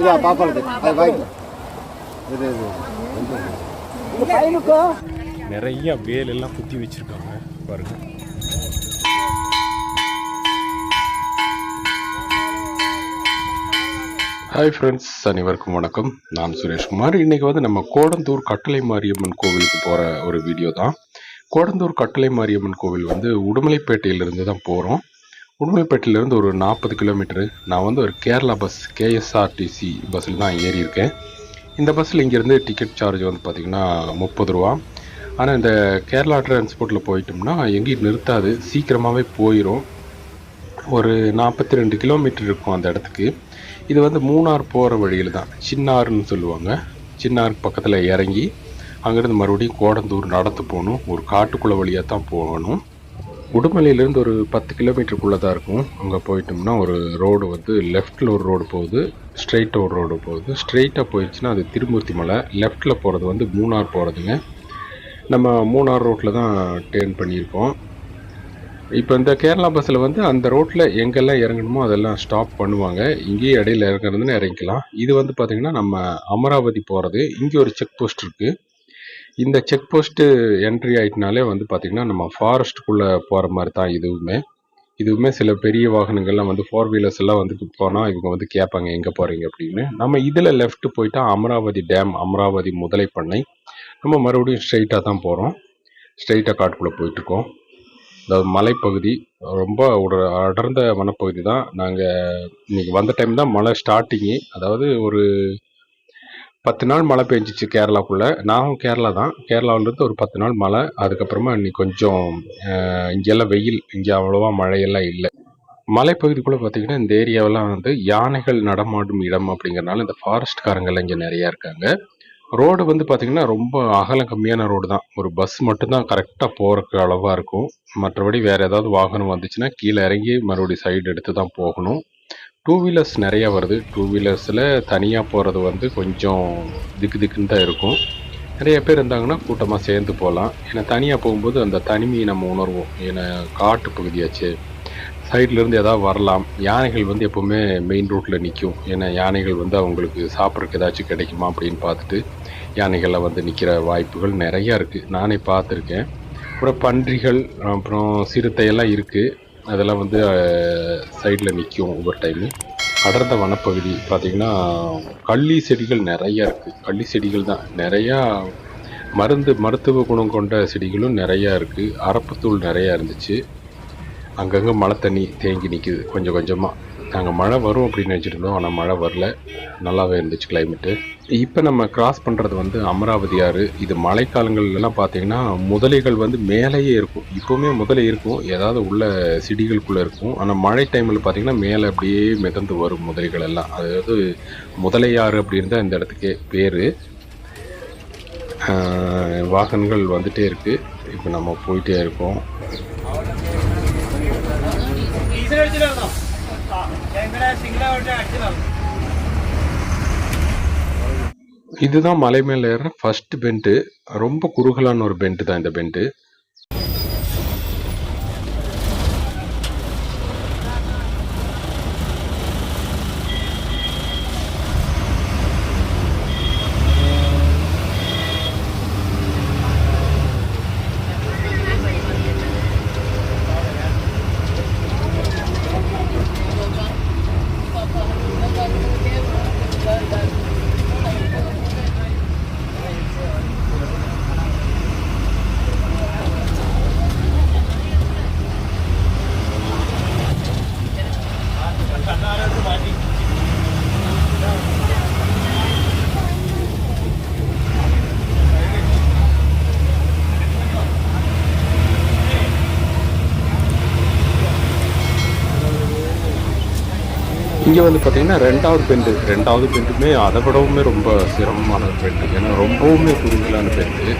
இதா பாப்பாளுக்கு. அது வாங்கி இது இது நிறைய வேல் எல்லாம் குத்தி வச்சிருக்காங்க பாருங்க. ஹாய் ஃப்ரெண்ட்ஸ் அனைவருக்கும் வணக்கம். நான் சுரேஷ்குமார். இன்னைக்கு வந்து நம்ம கோடந்தூர் கட்டளை மாரியம்மன் கோவிலுக்கு போகிற ஒரு வீடியோ தான். கோடந்தூர் கட்டளை மாரியம்மன் கோவில் வந்து உடுமலைப்பேட்டையிலிருந்து தான் போகிறோம் உடுமைப்பேட்டையிலேருந்து ஒரு நாற்பது கிலோமீட்டரு. நான் வந்து ஒரு கேரளா பஸ் கேஎஸ்ஆர்டிசி பஸ்ஸில் தான் ஏறி இருக்கேன் இந்த பஸ்ஸில் இங்கேருந்து டிக்கெட் சார்ஜ் வந்து பார்த்திங்கன்னா முப்பது ரூபா. ஆனால் இந்த கேரளா டிரான்ஸ்போர்ட்டில் போயிட்டோம்னா எங்கேயும் நிறுத்தாது. சீக்கிரமாகவே போயிடும் ஒரு நாற்பத்தி ரெண்டு கிலோமீட்டர் இருக்கும் அந்த இடத்துக்கு. இது வந்து மூணார் போகிற வழியில் தான். சின்னாறுன்னு சொல்லுவாங்க. சின்னாருக்கு பக்கத்தில் இறங்கி அங்கேருந்து மறுபடியும் கோடந்தூர் நடந்து போகணும். ஒரு காட்டுக்குள்ள வழியாக தான் போகணும். உடுமலையிலேருந்து ஒரு பத்து கிலோமீட்டருக்குள்ளே தான் இருக்கும். அங்கே போயிட்டோம்னா ஒரு ரோடு வந்து லெஃப்ட்டில் ஒரு ரோடு போகுது ஸ்ட்ரைட்டாக ஒரு ரோடு போகுது. ஸ்ட்ரைட்டாக போயிடுச்சுன்னா அது திருமூர்த்தி மலை. லெஃப்ட்டில் போகிறது வந்து மூணார் போகிறதுங்க நம்ம மூணார் ரோட்டில் தான் டேர்ன் பண்ணியிருக்கோம். இப்போ இந்த கேரளா பஸ்ஸில் வந்து அந்த ரோட்டில் எங்கெல்லாம் இறங்கணுமோ அதெல்லாம் ஸ்டாப் பண்ணுவாங்க. இங்கேயே இடையில இறங்குறதுன்னு இறங்கிக்கலாம். இது வந்து பார்த்திங்கன்னா நம்ம அமராவதி போகிறது இங்கே ஒரு செக் போஸ்ட் இருக்குது இந்த செக் போஸ்ட்டு என்ட்ரி ஆயிட்டனாலே வந்து பார்த்திங்கன்னா நம்ம ஃபாரஸ்ட்டுக்குள்ளே போகிற மாதிரி தான் இதுவுமே. இதுவுமே சில பெரிய வாகனங்கள்லாம் வந்து ஃபோர் வீலர்ஸ் எல்லாம் வந்து போனால் இவங்க வந்து கேட்பாங்க எங்கே போகிறீங்க அப்படின்னு. நம்ம இதில் லெஃப்ட் போயிட்டா அமராவதி டேம் அமராவதி முதலை பண்ணை. நம்ம மறுபடியும் ஸ்ட்ரைட்டாக தான் போகிறோம் ஸ்ட்ரைட்டாக காட்டுக்குள்ளே போயிட்டுருக்கோம். அதாவது மலைப்பகுதி ரொம்ப ஒரு அடர்ந்த வனப்பகுதி தான். நாங்கள் இன்றைக்கி வந்த டைம் தான் மழை ஸ்டார்டிங்கு அதாவது ஒரு பத்து நாள் மழை பெஞ்சிச்சு கேரளாக்குள்ளே. நானும் கேரளா தான். கேரளாவிலேருந்து ஒரு பத்து நாள் மழை. அதுக்கப்புறமா இன்னைக்கு கொஞ்சம் இங்கெல்லாம் வெயில். இங்கே அவ்வளோவா மழையெல்லாம் இல்லை. மலைப்பகுதிக்குள்ளே பார்த்தீங்கன்னா இந்த ஏரியாவெல்லாம் வந்து யானைகள் நடமாடும் இடம் அப்படிங்கிறனால இந்த ஃபாரஸ்ட்காரங்கள்லாம் இங்கே நிறையா இருக்காங்க. ரோடு வந்து பார்த்திங்கன்னா ரொம்ப அகலம் கம்மியான ரோடு தான். ஒரு பஸ் மட்டும்தான் கரெக்டாக போகிறக்கு அளவாக இருக்கும். மற்றபடி வேறு ஏதாவது வாகனம் வந்துச்சுன்னா கீழே இறங்கி மறுபடியும் சைடு எடுத்து தான் போகணும். டூ வீலர்ஸ் நிறையா வருது. டூ வீலர்ஸில் தனியாக போகிறது வந்து கொஞ்சம் திக்கு திக்குன்னு தான் இருக்கும். நிறைய பேர் இருந்தாங்கன்னா கூட்டமாக சேர்ந்து போகலாம் ஏன்னா தனியாக போகும்போது அந்த தனிமையை நம்ம உணர்வோம். ஏன்னா காட்டு பகுதியாச்சு. சைட்லேருந்து எதாவது வரலாம். யானைகள் வந்து எப்போவுமே மெயின் ரோட்டில் நிற்கும் ஏன்னா யானைகள் வந்து அவங்களுக்கு சாப்பிட்றதுக்கு ஏதாச்சும் கிடைக்குமா அப்படின்னு பார்த்துட்டு யானைகள்லாம் வந்து நிற்கிற வாய்ப்புகள் நிறையா இருக்குது நானே பார்த்துருக்கேன். அப்புறம் பன்றிகள் அப்புறம் சிறுத்தை எல்லாம் இருக்குது அதெல்லாம் வந்து சைடில் நிற்கும் ஒவ்வொரு டைமு அடர்ந்த வனப்பகுதி பார்த்திங்கன்னா கள்ளி செடிகள் நிறையா இருக்குது கள்ளி செடிகள் தான். நிறையா மருந்து மருத்துவ குணம் கொண்ட செடிகளும் நிறையா இருக்குது அரப்புத்தூள் நிறையா இருந்துச்சு. அங்கங்கே மழை தண்ணி தேங்கி நிற்குது கொஞ்சம் கொஞ்சமாக நாங்கள் மழை வரும் அப்படின்னு நினச்சிட்டு இருந்தோம் ஆனால் மழை வரல. நல்லாவே இருந்துச்சு கிளைமேட்டு இப்போ நம்ம கிராஸ் பண்ணுறது வந்து அமராவதி ஆறு. இது மழைக்காலங்கள்லாம் பார்த்தீங்கன்னா முதலைகள் வந்து மேலேயே இருக்கும். இப்போவுமே முதலை இருக்கும். ஏதாவது உள்ள செடிகளுக்குள்ளே இருக்கும். ஆனால் மழை டைமில் பார்த்தீங்கன்னா மேலே அப்படியே மிதந்து வரும் முதலைகள் எல்லாம். அதாவது முதலையாறு அப்படின்னு தான் இந்த இடத்துக்கே பேர். வாகனங்கள் வந்துட்டே இருக்குது இப்போ நம்ம போயிட்டே இருக்கோம். இதுதான் மலை மேலே ஏற ஃபர்ஸ்ட் பெண்டு ரொம்ப குறுகலான ஒரு பெண்டு தான் இந்த பெண்ட்டு இங்கே வந்து பார்த்தீங்கன்னா ரெண்டாவது பெண்டு ரெண்டாவது பெண்டுமே அதை விடவுமே ரொம்ப சிரமமான பெண்டு. ஏன்னா ரொம்பவுமே குறுகலான பெண்டு.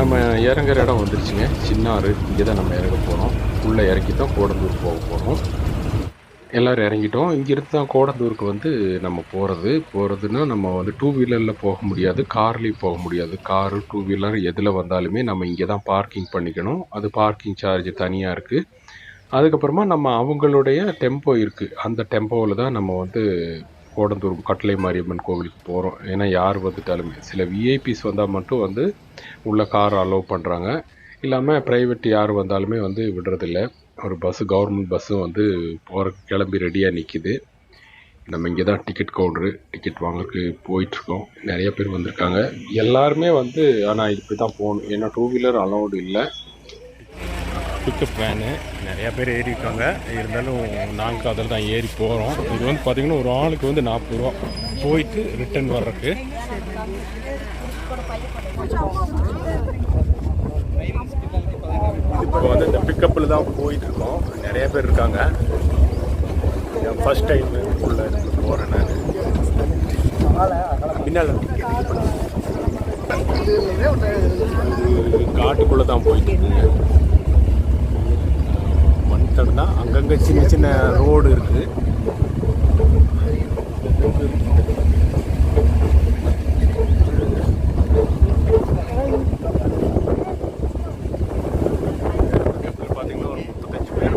நம்ம இறங்குற இடம் வந்துருச்சுங்க. சின்னாறு இங்கே தான் நம்ம இறங்க போகிறோம் உள்ளே இறக்கி தான் கோடந்தூர் போக போகிறோம் எல்லோரும் இறங்கிட்டோம். இங்கிருந்து தான் கோடந்தூருக்கு வந்து நம்ம போகிறது போகிறதுன்னா நம்ம வந்து டூ வீலரில் போக முடியாது. கார்லேயும் போக முடியாது. காரு டூ வீலர் எதில் வந்தாலுமே நம்ம இங்கே தான் பார்க்கிங் பண்ணிக்கணும். அது பார்க்கிங் சார்ஜ் தனியாக இருக்குது அதுக்கப்புறமா நம்ம அவங்களுடைய டெம்போ இருக்குது அந்த டெம்போவில் தான் நம்ம வந்து கோடந்தூர் கட்டளை மாரியம்மன் கோவிலுக்கு போகிறோம் ஏன்னா யார் வந்துட்டாலுமே. சில விஐபிஸ் வந்தால் மட்டும் வந்து உள்ள கார் அலோவ் பண்ணுறாங்க இல்லாமல் ப்ரைவேட் யார் வந்தாலுமே வந்து விடுறதில்ல. ஒரு பஸ்ஸு கவர்மெண்ட் பஸ்ஸும் வந்து போகிற கிளம்பி ரெடியாக நிற்கிது நம்ம இங்கே தான் டிக்கெட் கவுண்டரு டிக்கெட் வாங்கறதுக்கு போயிட்டுருக்கோம். நிறைய பேர் வந்திருக்காங்க. எல்லாருமே வந்து ஆனால் இப்படி தான் போகணும். ஏன்னா டூ வீலர் அலௌடு இல்லை. Pickup van. நிறையா பேர் ஏறி இருக்காங்க இருந்தாலும் நாங்கள் அதில் தான் ஏறி போகிறோம் இது வந்து பார்த்திங்கன்னா ஒரு ஆளுக்கு வந்து நாற்பது ரூபா. போயிட்டு ரிட்டர்ன் வர்றதுக்கு. இப்போ வந்து இந்த பிக்கப்பில் தான் போயிட்டுருக்கோம். நிறைய பேர் இருக்காங்க. ஃபஸ்ட் டைம் உள்ளே போகிறேன் நான். பின்னால் காட்டுக்குள்ளே தான் போயிட்டு இருக்கேன் மண் தான் அங்கங்கே சின்ன சின்ன ரோடு இருக்குது பார்த்தீங்கன்னா ஒரு முப்பத்தஞ்சு பேர்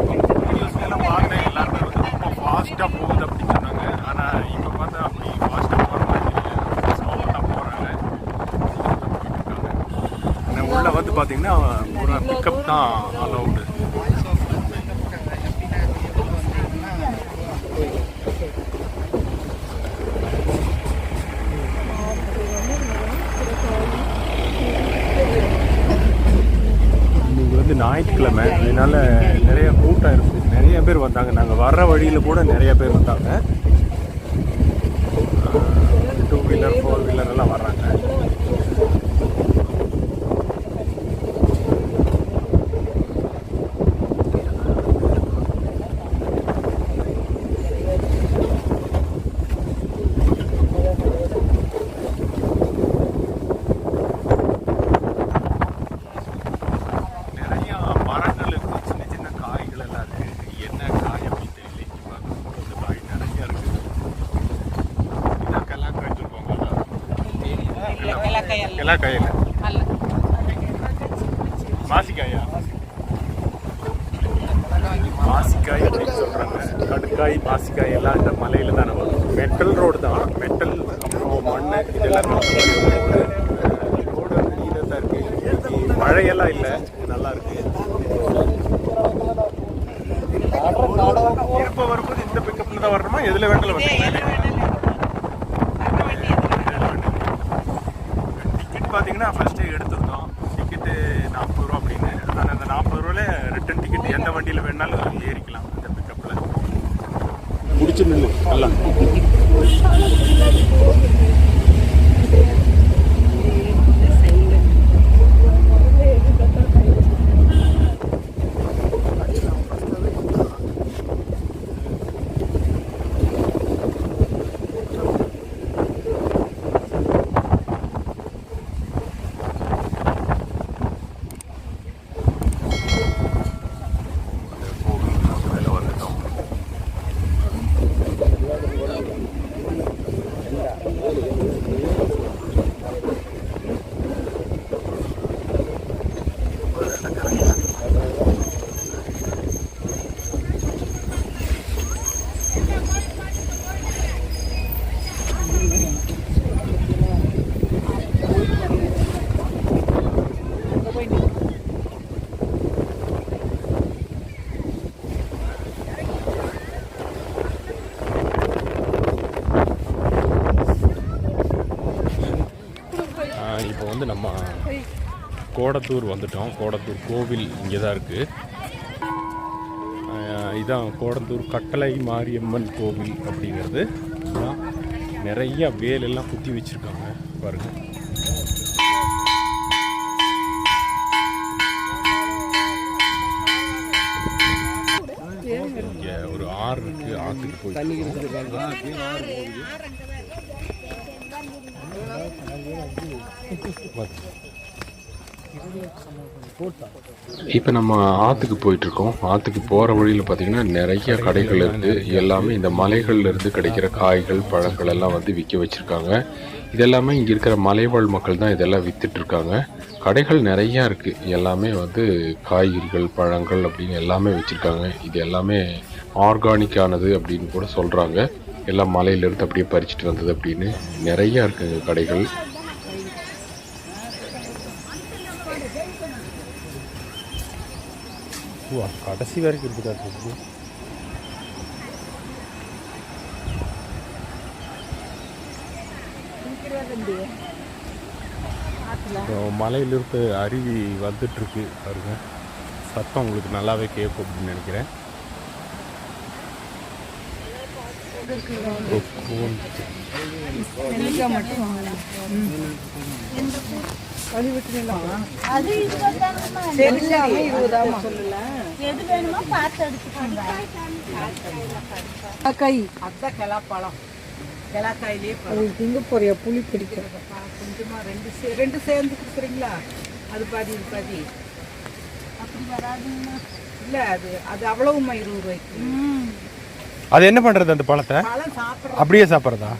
நியூஸ்லாம் பார்த்தேன் எல்லாருமே வந்து ரொம்ப ஃபாஸ்ட்டாக போகுது அப்படின்னு சொன்னாங்க ஆனால் இப்போ பார்த்தா அப்படி ஃபாஸ்ட்டாக போகிற மாதிரி இல்லை ஸ்லோவாக தான் போகிறாங்க ஆனால் உள்ளே வந்து பார்த்தீங்கன்னா ஒரு பிக்கப் தான் அலௌடு இன்னைக்கு வந்து ஞாயிற்றுக்கிழமை. அதனால நிறைய கூட்டம் இருக்குது நிறைய பேர் வந்தாங்க. நாங்கள் வர்ற வழியில் கூட நிறைய பேர் வந்தாங்க. டூ வீலர் ஃபோர் வீலர் எல்லாம் வர்றாங்க நிறைய மரங்கள் இருக்கு சின்ன சின்ன காய்கள் எல்லாம் இருக்கு என்ன காய் அப்படின்னு தெரியல இங்க பார்க்கும்போது அந்த காய் நிறைய இருக்கு இதான் கல்லாக்காய் சொல்லுவாங்க கல்லாக்காய் இல்லை மாசிக்காயா? மாசிக்காய் அப்படின்னு சொல்றாங்க. கடுக்காய் மாசிக்காய் எல்லாம் இந்த மலையில தான் வரும். மெட்டல் ரோடு தான். மெட்டல் அப்புறம் மண் இதெல்லாம் ரோடு வந்து நீல தான் இருக்கு. இன்னைக்கு மழையெல்லாம் இல்லை. நல்லா இருக்கு. இருப்ப வரும்போது இந்த பிக்கப்ல தான் வரணுமா? எதுல வேண்டாலும் வந்து டிக்கெட் பார்த்தீங்கன்னா ஃபர்ஸ்ட் எடுத்துருந்தோம் டிக்கெட்டு நாற்பது ரூபா அப்படின்னு ஆனால் ரூபாயில ரிட்டன் டிக்கெட் எந்த வண்டியில் வேணாலும் ஏறிக்கலாம் அந்த பிக்கப்பில் நில்லு நல்லா இப்போ வந்து நம்ம கோடத்தூர் வந்துட்டோம். கோடத்தூர் கோவில் இங்கே தான் இருக்குது இதான் கோடத்தூர் கட்டளை மாரியம்மன் கோவில் அப்படிங்கிறது. நிறைய வேலெல்லாம் குத்தி வச்சுருக்காங்க பாருங்கள் இங்கே ஒரு ஆறு இருக்குது ஆற்றுக்கு போய் இப்போ நம்ம ஆற்றுக்கு போயிட்டுருக்கோம். ஆற்றுக்கு போகிற வழியில் பார்த்தீங்கன்னா நிறைய கடைகள் இருக்குது எல்லாமே இந்த மலைகள்லேருந்து கிடைக்கிற காய்கள் பழங்கள் எல்லாம் வந்து விற்க வச்சுருக்காங்க. இதெல்லாமே இங்கே இருக்கிற மலைவாழ் மக்கள் தான் இதெல்லாம் விற்றுட்ருக்காங்க கடைகள் நிறையா இருக்குது எல்லாமே வந்து காய்கறிகள் பழங்கள் அப்படின்னு எல்லாமே வச்சுருக்காங்க. இது எல்லாமே ஆர்கானிக்கானது அப்படின்னு கூட சொல்கிறாங்க எல்லாம் மலையிலேருந்து அப்படியே பறிச்சுட்டு வந்தது அப்படின்னு நிறையா இருக்குங்க கடைகள் ஓ கடைசி வரைக்கும் இருக்குதா. இருக்கு மலையிலிருந்து அருவி வந்துட்டுருக்கு பாருங்க. சத்தம் உங்களுக்கு நல்லாவே கேட்கும் அப்படின்னு நினைக்கிறேன். அதான் கிளாப்பழம் கிளாக்காயிலே அது திங்க போறியா புளி பிடிக்கும் கொஞ்சமா ரெண்டு சே ரெண்டு சேர்ந்து கொடுக்குறீங்களா அது பாதி இது பாதி. அப்படி வராதுங்கம்மா இல்லை அது அது அவ்வளவுமா இருபது ரூபாய்க்கு? அது என்ன பண்றது அந்த பழத்தை? பழம் சாப்பிட்ற அப்படியே சாப்பிட்றதா?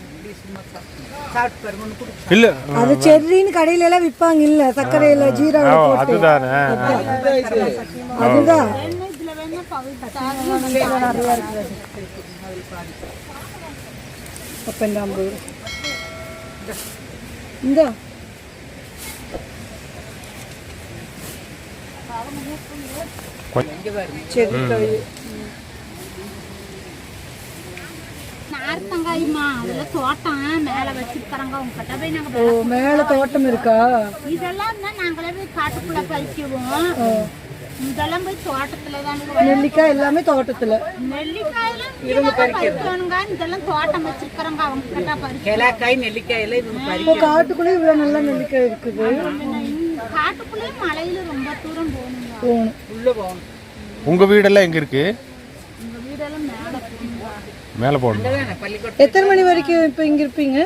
இல்ல அது செர்ரின்னு கடையில எல்லாம் விப்பாங்க இல்ல. சர்க்கரையில ஜீரா அதுதானே? அதுதான். இந்த செர்ரி நார்த்தங்காய்மா அதுல தோட்டம் மேல வச்சிருக்கிறோங்க உங்ககிட்ட போய் நாங்க ஓ மேல தோட்டம் இருக்கா? இதெல்லாம் தான் நாங்களே போய் காட்டுக்குள்ள பறிக்குவோம் இதெல்லாம் போய் தோட்டத்துல தானுங்க நெல்லிக்காய் எல்லாமே தோட்டத்துல. நெல்லிக்காயெல்லாம் பறிக்கணுங்க. இதெல்லாம் தோட்டம் வச்சிருக்கிறோங்க அவங்க கிட்ட பறிச்சு கிளாக்காய் நெல்லிக்காய் எல்லாம் இவங்க பறி இப்போ காட்டுக்குள்ள இவ்வளவு நல்ல நெல்லிக்காய் இருக்குது. காட்டுக்குள்ளே மலையில ரொம்ப தூரம் போகணுங்க. போகணும். உள்ளே போகணும். உங்க வீடெல்லாம் எங்க இருக்கு எங்க வீடெல்லாம் மேல போகணுங்க மேலே போகணும். எத்தனை மணி வரைக்கும் இப்போ இங்க இருப்பீங்க?